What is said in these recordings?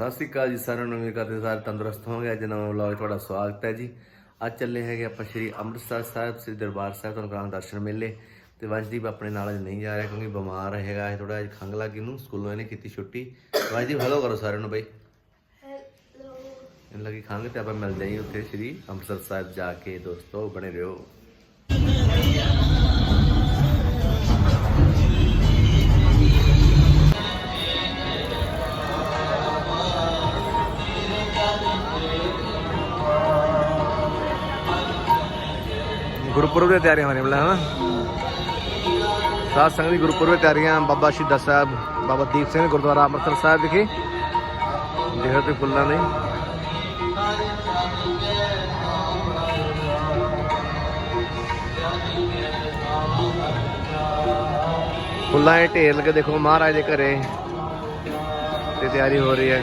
ਸਤਿ ਸ੍ਰੀ ਅਕਾਲ ਜੀ ਸਾਰਿਆਂ ਨੂੰ ਉਮੀਦ ਕਰਦੇ ਸਾਰੇ ਤੰਦਰੁਸਤ ਹੋਵੋਗੇ। ਅੱਜ ਨਵਾਂ ਵਲੌਗ ਤੁਹਾਡਾ ਸਵਾਗਤ ਹੈ ਜੀ। ਅੱਜ ਚੱਲੇ ਹੈਗੇ ਆਪਾਂ ਸ਼੍ਰੀ ਅੰਮ੍ਰਿਤਸਰ ਸਾਹਿਬ ਸ੍ਰੀ ਦਰਬਾਰ ਸਾਹਿਬ ਤੁਹਾਨੂੰ ਕਰਾਂ ਦਰਸ਼ਨ ਮੇਲੇ। ਤੇ ਵੰਸ਼ਦੀਪ ਆਪਣੇ ਨਾਲ ਅੱਜ ਨਹੀਂ ਜਾ ਰਿਹਾ ਕਿਉਂਕਿ ਬਿਮਾਰ ਹੈਗਾ ਥੋੜਾ ਜਿਹਾ ਖੰਗ ਲੱਗੀ ਨੂੰ ਸਕੂਲੋਂ ਇਹਨੇ ਕੀਤੀ ਛੁੱਟੀ। ਵੰਸ਼ਦੀਪ ਹਲੋ ਕਰੋ ਸਾਰਿਆਂ ਨੂੰ ਬਈ। ਇਹਨਾਂ ਲੱਗੀ ਖੰਗ ਤੇ ਆਪਾਂ ਮਿਲਦੇ ਹਾਂ ਉੱਥੇ ਸ਼੍ਰੀ ਅੰਮ੍ਰਿਤਸਰ ਸਾਹਿਬ ਜਾ ਕੇ ਦੋਸਤੋ ਬਣੇ ਰਹੋ। ਗੁਰਪੁਰਬ ਦੀਆਂ ਤਿਆਰੀਆਂ ਹੋ ਰਹੀਆਂ ਬਲਾ ਹਨਾ? ਸਾਧ ਸੰਗਤ ਦੀ ਗੁਰਪੁਰਬ ਦੀਆਂ ਤਿਆਰੀਆਂ, ਬਾਬਾ ਸ਼ਹੀਦਾਂ ਸਾਹਿਬ, ਬਾਬਾ ਦੀਪ ਸਿੰਘ ਗੁਰਦੁਆਰਾ ਅੰਮ੍ਰਿਤਸਰ ਸਾਹਿਬ ਵਿਖੇ। ਦੇਖੋ ਤੇ ਫੁੱਲਾਂ ਨੇ ਫੁੱਲਾਂ ਦੇ ਢੇਰ ਲੱਗੇ ਦੇਖੋ, ਮਹਾਰਾਜ ਦੇ ਘਰੇ ਤੇ ਤਿਆਰੀ ਹੋ ਰਹੀ ਹੈ।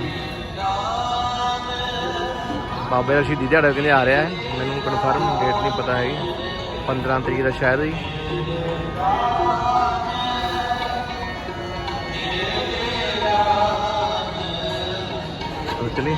ਬਾਬੇ ਦਾ ਸ਼ਹੀਦੀ ਦਿਹਾੜਾ ਕਹਿੰਦੇ ਆ ਰਿਹਾ ਹੈ। ਮੈਨੂੰ ਕਨਫਰਮ ਡੇਟ ਨਹੀਂ ਪਤਾ ਹੈਗੀ। 15 ਤਰੀਕ ਦਾ ਸ਼ਾਇਦ ਹੀ ਚਲੀ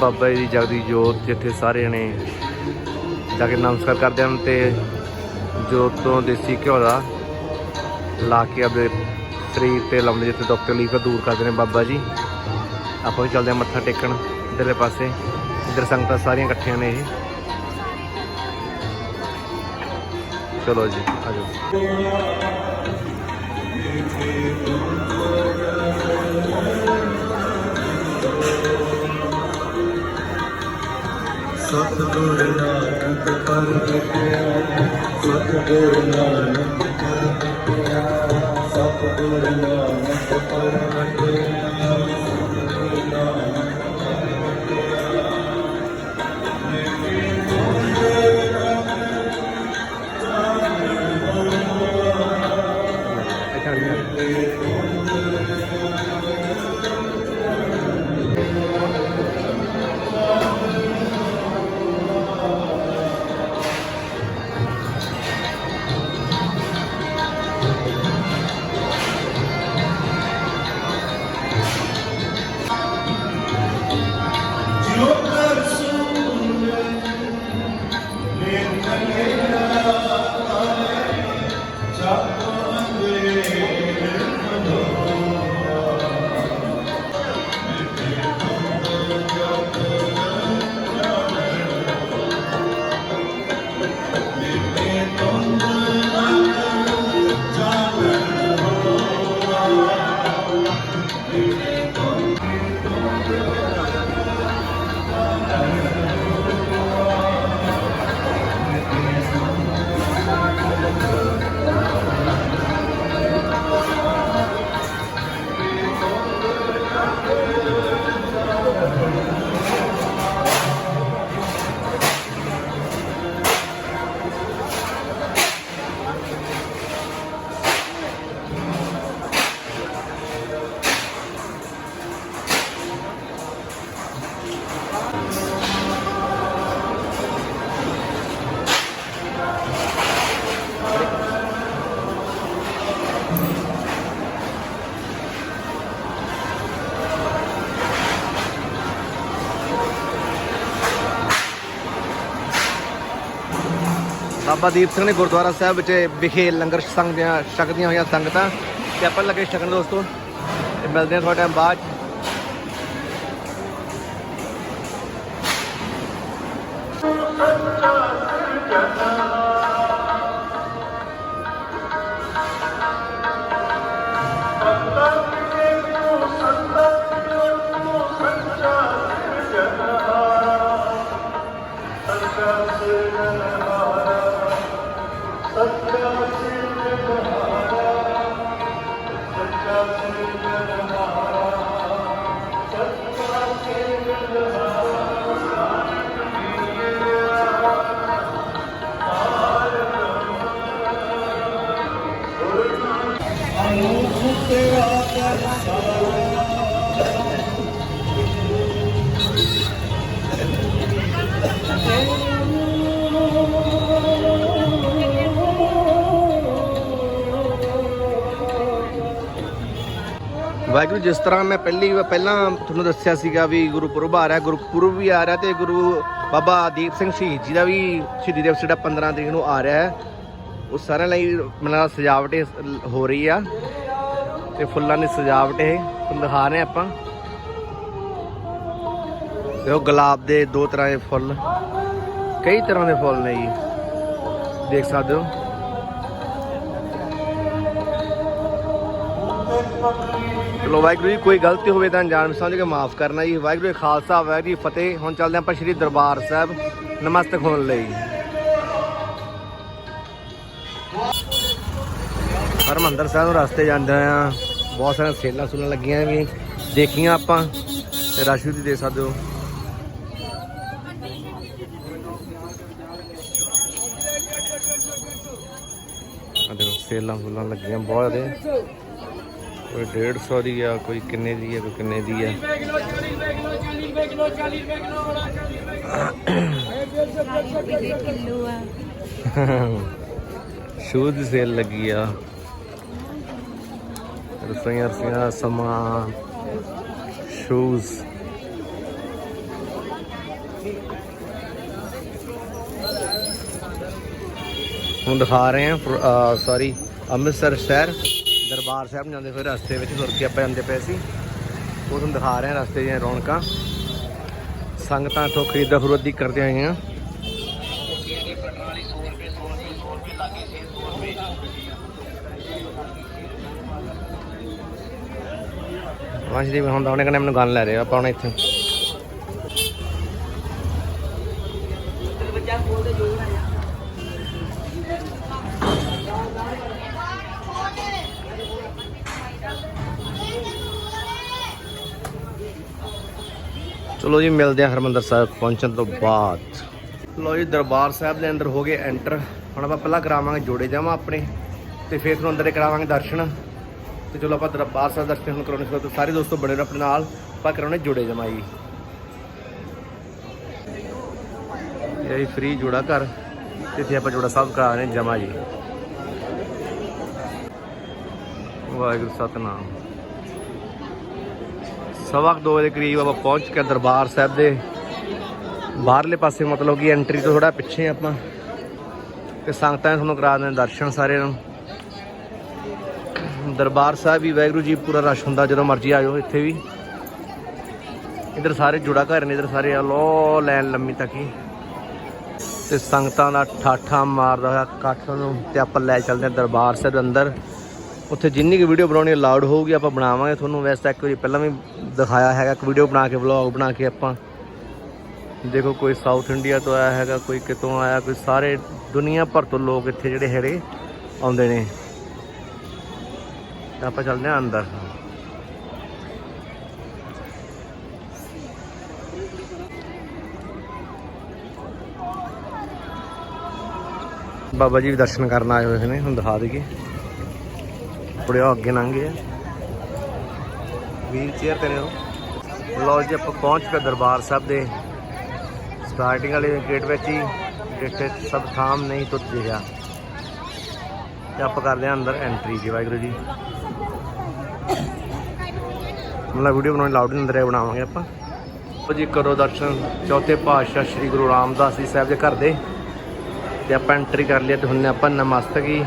ਬਾਬਾ ਜੀ ਦੀ ਜਗਦੀ ਜੋਤ ਜਿੱਥੇ ਸਾਰੇ ਨੇ ਜਾ ਕੇ ਨਮਸਕਾਰ ਕਰਦੇ ਹਨ ਤੇ ਜੋਤ ਤੋਂ ਦੇਸੀ ਘਿਓ ਦਾ ਲਾ ਕੇ ਆਪਣੇ ਸਰੀਰ ਤੇ ਲਾਉਂਦੇ ਜਿੱਥੇ ਡਾਕਟਰ ਤਕਲੀਫ ਦੂਰ ਕਰਦੇ ਨੇ ਬਾਬਾ ਜੀ। ਆਪਾਂ ਵੀ ਚੱਲਦੇ ਹਾਂ ਮੱਥਾ ਟੇਕਣ ਇਧਰਲੇ ਪਾਸੇ। ਇਧਰ ਸੰਗਤਾਂ ਸਾਰੀਆਂ ਇਕੱਠੀਆਂ ਨੇ ਇਹ। ਚਲੋ ਜੀ ਆਜੋ ਸਤਿਗੁਰ ਨਾਨਕ ਪਰਗਟਿਆ ਸਤਿਗੁਰ ਨਾਨਕ ਬਾਬਾ ਦੀਪ ਸਿੰਘ ਨੇ ਗੁਰਦੁਆਰਾ ਸਾਹਿਬ ਵਿੱਚ ਵਿਖੇ ਲੰਗਰ ਸੰਗਦੀਆਂ ਛਕਦੀਆਂ ਹੋਈਆਂ ਸੰਗਤਾਂ। ਤੇ ਆਪਾਂ ਲੱਗੇ ਛਕਣ ਦੋਸਤੋ, ਤੇ ਮਿਲਦੇ ਹਾਂ ਤੁਹਾਡੇ ਟਾਈਮ ਬਾਅਦ ਵਾਹਿਗੁਰੂ, ਜਿਸ ਤਰ੍ਹਾਂ ਮੈਂ ਪਹਿਲੀ ਵਾਰ ਪਹਿਲਾਂ ਤੁਹਾਨੂੰ ਦੱਸਿਆ ਸੀਗਾ ਵੀ ਗੁਰਪੁਰਬ ਆ ਰਿਹਾ ਗੁਰਪੁਰਬ ਵੀ ਆ ਰਿਹਾ ਤੇ ਗੁਰੂ ਬਾਬਾ ਦੀਪ ਸਿੰਘ ਸ਼ਹੀਦ ਜੀ ਦਾ ਵੀ ਸ਼ਹੀਦੀ ਦਿਵਸ ਜਿਹੜਾ 15 ਤਰੀਕ ਨੂੰ ਆ ਰਿਹਾ ਹੈ। ਉਹ ਸਾਰਿਆਂ ਲਈ ਮਤਲਬ ਸਜਾਵਟ ਹੋ ਰਹੀ ਆ ਤੇ ਫੁੱਲਾਂ ਦੀ ਸਜਾਵਟ ਇਹ ਤੁਹਾਨੂੰ ਦਿਖਾ ਰਹੇ ਆਪਾਂ। ਤੇ ਉਹ ਗੁਲਾਬ ਦੇ ਦੋ ਤਰ੍ਹਾਂ ਦੇ ਫੁੱਲ, ਕਈ ਤਰ੍ਹਾਂ ਦੇ ਫੁੱਲ ਨੇ ਜੀ। ਦੇਖ ਸਕਦੇ ਹੋ। ਚਲੋ ਵਾਹਿਗੁਰੂ ਜੀ, ਕੋਈ ਗਲਤੀ ਹੋਵੇ ਤਾਂ ਜਾਣ ਸਮਝ ਕੇ ਮਾਫ ਕਰਨਾ ਜੀ। ਵਾਹਿਗੁਰੂ ਖਾਲਸਾ, ਵਾਹਿਗੁਰੂ ਫਤਿਹ। ਹੁਣ ਚੱਲਦੇ ਆਪਾਂ ਸ਼੍ਰੀ ਦਰਬਾਰ ਸਾਹਿਬ ਨਮਸਤਕ ਹੋਣ ਲਈ। ਹਰਮੰਦਰ ਸਾਹਿਬ ਨੂੰ ਰਸਤੇ ਜਾਂਦੇ ਆ ਬਹੁਤ ਸਾਰੀਆਂ ਸੇਲਾਂ ਸੁਣਨ ਲੱਗੀਆਂ ਵੀ। ਦੇਖੀਆਂ ਆਪਾਂ। ਤੇ ਰਸ਼ ਵੀ ਦੇ ਸਕਦੇ ਹੋ। ਆ ਦੇਖੋ, ਸੇਲਾਂ ਫੁੱਲਾਂ ਲੱਗੀਆਂ ਬਹੁਤ ਜ਼ਿਆਦਾ। ਕੋਈ 150 ਦੀ ਆ ਕੋਈ ਕਿੰਨੇ ਦੀ ਆ ਕੋਈ ਕਿੰਨੇ ਦੀ ਆ ਕਿਲੋ ਆ ਸ਼ੂਜ਼ ਦੀ ਸੇਲ ਲੱਗੀ ਆ ਰਸੋਈਆਂ ਰਸੋਈਆਂ ਸਮਾਨ ਸ਼ੂਜ਼ ਹੁਣ ਦਿਖਾ ਰਹੇ ਆ ਸੌਰੀ ਅੰਮ੍ਰਿਤਸਰ ਸ਼ਹਿਰ ਦਰਬਾਰ ਸਾਹਿਬ ਨੂੰ ਜਾਂਦੇ, ਫਿਰ ਰਸਤੇ ਵਿੱਚ ਤੁਰ ਕੇ ਆਪਾਂ ਜਾਂਦੇ ਪਏ ਸੀ। ਉਹ ਤੁਹਾਨੂੰ ਦਿਖਾ ਰਹੇ ਹਾਂ ਰਸਤੇ ਦੀਆਂ ਰੌਣਕਾਂ। ਸੰਗਤਾਂ ਤੋਂ ਖਰੀਦਾ ਫਰੋਦੀ ਕਰਦੇ ਆਈਆਂ ਵੰਸ਼ਦੀਪ ਹੁੰਦਾ ਉਹਨੇ ਕਹਿੰਦਾ ਮੈਨੂੰ ਗਨ ਲੈ ਰਹੇ ਆਪਾਂ ਹੁਣ ਇੱਥੇ। ਚਲੋ ਜੀ, ਮਿਲਦੇ ਆ ਹਰਮੰਦਰ ਸਾਹਿਬ ਪਹੁੰਚਣ ਤੋਂ ਬਾਅਦ। ਲੋ ਜੀ, ਦਰਬਾਰ ਸਾਹਿਬ ਦੇ ਅੰਦਰ ਹੋ ਗਏ ਐਂਟਰ ਹੁਣ ਆਪਾਂ ਪਹਿਲਾਂ ਕਰਾਵਾਂਗੇ ਜੋੜੇ ਜਾਵਾਂ ਆਪਣੇ ਤੇ ਫਿਰ ਤੁਹਾਨੂੰ ਅੰਦਰ ਕਰਾਵਾਂਗੇ ਦਰਸ਼ਨ। ਤੇ ਚਲੋ ਆਪਾਂ ਦਰਬਾਰ ਸਾਹਿਬ ਦਰਸ਼ਨ ਹੁਣ ਕਰਾਉਣੇ ਸ਼ੁਰੂ ਤੋਂ ਸਾਰੇ ਦੋਸਤੋ ਬਣੇ ਰਹੋ ਆਪਣੇ ਨਾਲ। ਆਪਾਂ ਕਰਾਉਣੇ ਜੋੜੇ ਜਾਵਾਂ ਜੀ। ਇਹ ਫ੍ਰੀ ਜੋੜਾ ਘਰ। ਇੱਥੇ ਆਪਾਂ ਜੋੜਾ ਸਾਹਿਬ ਕਰਾ ਰਹੇ ਜਮਾ ਜੀ। ਵਾਹਿਗੁਰੂ ਸਤਨਾਮ। ਸਵਾ ਕੁ ਦੋ ਵਜੇ ਕਰੀਬ ਆਪਾਂ ਪਹੁੰਚ ਕੇ ਦਰਬਾਰ ਸਾਹਿਬ ਦੇ। ਬਾਹਰਲੇ ਪਾਸੇ ਮਤਲਬ ਕਿ ਐਂਟਰੀ ਤੋਂ ਥੋੜਾ ਪਿੱਛੇ ਆਪਾਂ। ਤੇ ਸੰਗਤਾਂ ਨੇ ਤੁਹਾਨੂੰ ਕਰਾ ਦੇਣ ਦਰਸ਼ਨ ਸਾਰੇ ਨੂੰ। ਦਰਬਾਰ ਸਾਹਿਬ ਵੀ ਵਾਹਿਗੁਰੂ ਜੀ ਪੂਰਾ ਰਸ਼ ਹੁੰਦਾ ਜਦੋਂ ਮਰਜ਼ੀ ਆ ਜਾਓ ਇੱਥੇ ਵੀ। ਇਧਰ ਸਾਰੇ ਜੁੜਾ ਘਰ ਨੇ, ਇਧਰ ਸਾਰੇ ਲੋ ਲੈਣ ਲੰਮੀ ਤੱਕ ਹੀ। ਤੇ ਸੰਗਤਾਂ ਦਾ ਠਾਠਾ ਮਾਰਦਾ ਹੋਇਆ ਇਕੱਠ ਨੂੰ ਤੇ ਆਪਾਂ ਲੈ ਚੱਲਦੇ ਹਾਂ ਦਰਬਾਰ ਸਾਹਿਬ ਦੇ ਅੰਦਰ। ਉੱਥੇ ਜਿੰਨੀ ਕੁ ਵੀਡੀਓ ਬਣਾਉਣੀ ਅਲਾਉਡ ਹੋਊਗੀ, ਆਪਾਂ ਬਣਾਵਾਂਗੇ ਤੁਹਾਨੂੰ। ਵੈਸੇ ਤਾਂ ਇੱਕ ਵਾਰੀ ਪਹਿਲਾਂ ਵੀ ਦਿਖਾਇਆ ਹੈਗਾ, ਇੱਕ ਵੀਡੀਓ ਬਣਾ ਕੇ ਵਲੌਗ ਬਣਾ ਕੇ ਆਪਾਂ। ਦੇਖੋ, ਕੋਈ ਸਾਊਥ ਇੰਡੀਆ ਤੋਂ ਆਇਆ ਹੈਗਾ, ਕੋਈ ਕਿਤੋਂ ਆਇਆ, ਕੋਈ ਸਾਰੇ ਦੁਨੀਆ ਭਰ ਤੋਂ ਲੋਕ ਇੱਥੇ ਜਿਹੜੇ ਹੈਗੇ ਆਉਂਦੇ ਨੇ। ਤਾਂ ਆਪਾਂ ਚੱਲਦੇ ਹਾਂ ਅੰਦਰ। ਬਾਬਾ ਜੀ ਵੀ ਦਰਸ਼ਨ ਕਰਨ ਆਏ ਹੋਏ ਨੇ, ਹੁਣ ਦਿਖਾ ਦਈਏ। ਬੜੇ ਅੱਗੇ ਲੰਘੇ ਆ। ਵੀਲ ਚੇਅਰ ਤੇ ਨੇ ਉਹ ਲੋ ਜੀ ਆਪਾਂ ਪਹੁੰਚ ਕੇ ਦਰਬਾਰ ਸਾਹਿਬ ਦੇ। ਸਟਾਰਟਿੰਗ ਵਾਲੇ ਗੇਟ ਵਿੱਚ ਹੀ ਜਿੱਥੇ ਸਭ ਥਾਮ ਨਹੀਂ ਤੁੱਤ ਜਿਹਾ ਤੇ ਆਪਾਂ ਕਰਦੇ ਹਾਂ ਅੰਦਰ ਐਂਟਰੀ ਜੀ ਵਾਹਿਗੁਰੂ ਜੀ। ਮਤਲਬ ਵੀਡੀਓ ਬਣਾਉਣੀ ਲਾਊਡ ਅੰਦਰ ਬਣਾਵਾਂਗੇ ਆਪਾਂ। ਜੀ ਕਰੋ ਦਰਸ਼ਨ। ਚੌਥੇ ਪਾਤਸ਼ਾਹ ਸ੍ਰੀ ਗੁਰੂ ਰਾਮਦਾਸ ਜੀ ਸਾਹਿਬ ਦੇ ਘਰ ਦੇ। ਤੇ ਆਪਾਂ ਐਂਟਰੀ ਕਰ ਲਿਆ ਤੇ ਹੁਣ ਆਪਾਂ ਨਮਸਤਕੀ।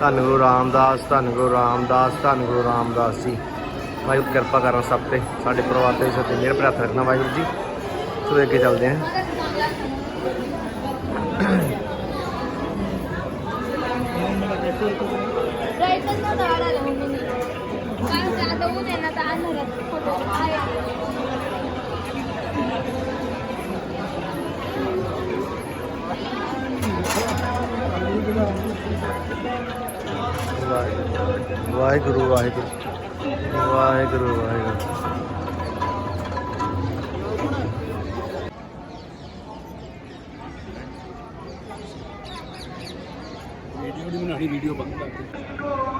ਧੰਨ ਗੁਰੂ ਰਾਮਦਾਸ, ਧੰਨ ਗੁਰੂ ਰਾਮਦਾਸ, ਧੰਨ ਗੁਰੂ ਰਾਮਦਾਸ ਜੀ। ਵਾਹਿਗੁਰੂ ਕਿਰਪਾ ਕਰਨ ਸਭ ਤੇ, ਸਾਡੇ ਪਰਿਵਾਰ ਤੇ ਸਤੇ ਮੇਰੇ ਪਰ ਹੱਥ ਰੱਖਣਾ ਵਾਹਿਗੁਰੂ ਜੀ। ਸੋ ਅੱਗੇ ਚੱਲਦੇ ਹਾਂ। Right na Waheguru. Waheguru Waheguru. Waheguru video ਬਣਾਣੀ ਵੀਡੀਓ ਬੰਦ ਕਰ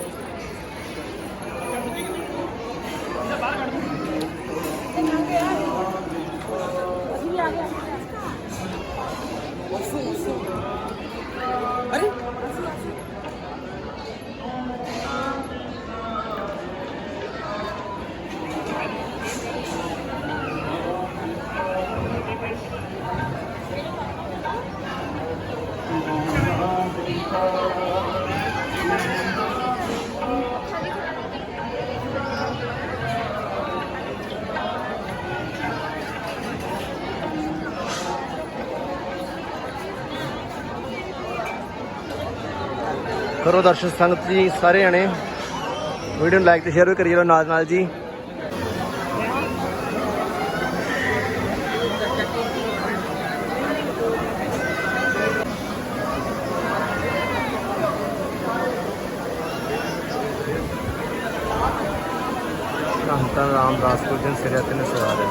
ਕਰੋ ਦਰਸ਼ਨ ਸੰਗਤ ਜੀ ਸਾਰੇ ਜਣੇ। ਵੀਡੀਓ ਨੂੰ ਲਾਈਕ ਤੇ ਸ਼ੇਅਰ ਵੀ ਕਰੀ ਜਾਓ ਨਾਲ ਨਾਲ ਜੀ। ਧੰਨ ਧੰਨ ਰਾਮਦਾਸ ਗੁਰਜਨ ਸਿਰਿਆ ਤੇ ਨਸਵਾ ਦੇ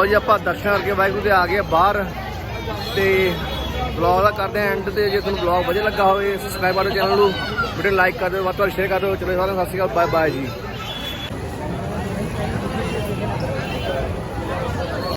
ਲਓ ਜੀ, ਆਪਾਂ ਦਰਸ਼ਨ ਕਰਕੇ ਵਾਹਿਗੁਰੂ ਦੇ ਆ ਗਏ ਬਾਹਰ ਤੇ ਬਲੌਗ ਦਾ ਕਰਦੇ ਆਂ ਐਂਡ ਤੇ। ਜੇ ਤੁਹਾਨੂੰ ਬਲੌਗ ਵਧੀਆ ਲੱਗਾ ਹੋਵੇ ਸਬਸਕ੍ਰਾਈਬ ਕਰੋ ਚੈਨਲ ਨੂੰ। ਵੀਡੀਓ ਲਾਈਕ ਕਰ ਦਿਓ, ਵੱਧ ਤੋਂ ਵੱਧ ਸ਼ੇਅਰ ਕਰ ਦਿਓ। ਚਲੋ ਸਾਰਿਆਂ ਨੂੰ ਸਤਿ ਸ਼੍ਰੀ ਅਕਾਲ ਬਾਏ ਬਾਏ ਜੀ।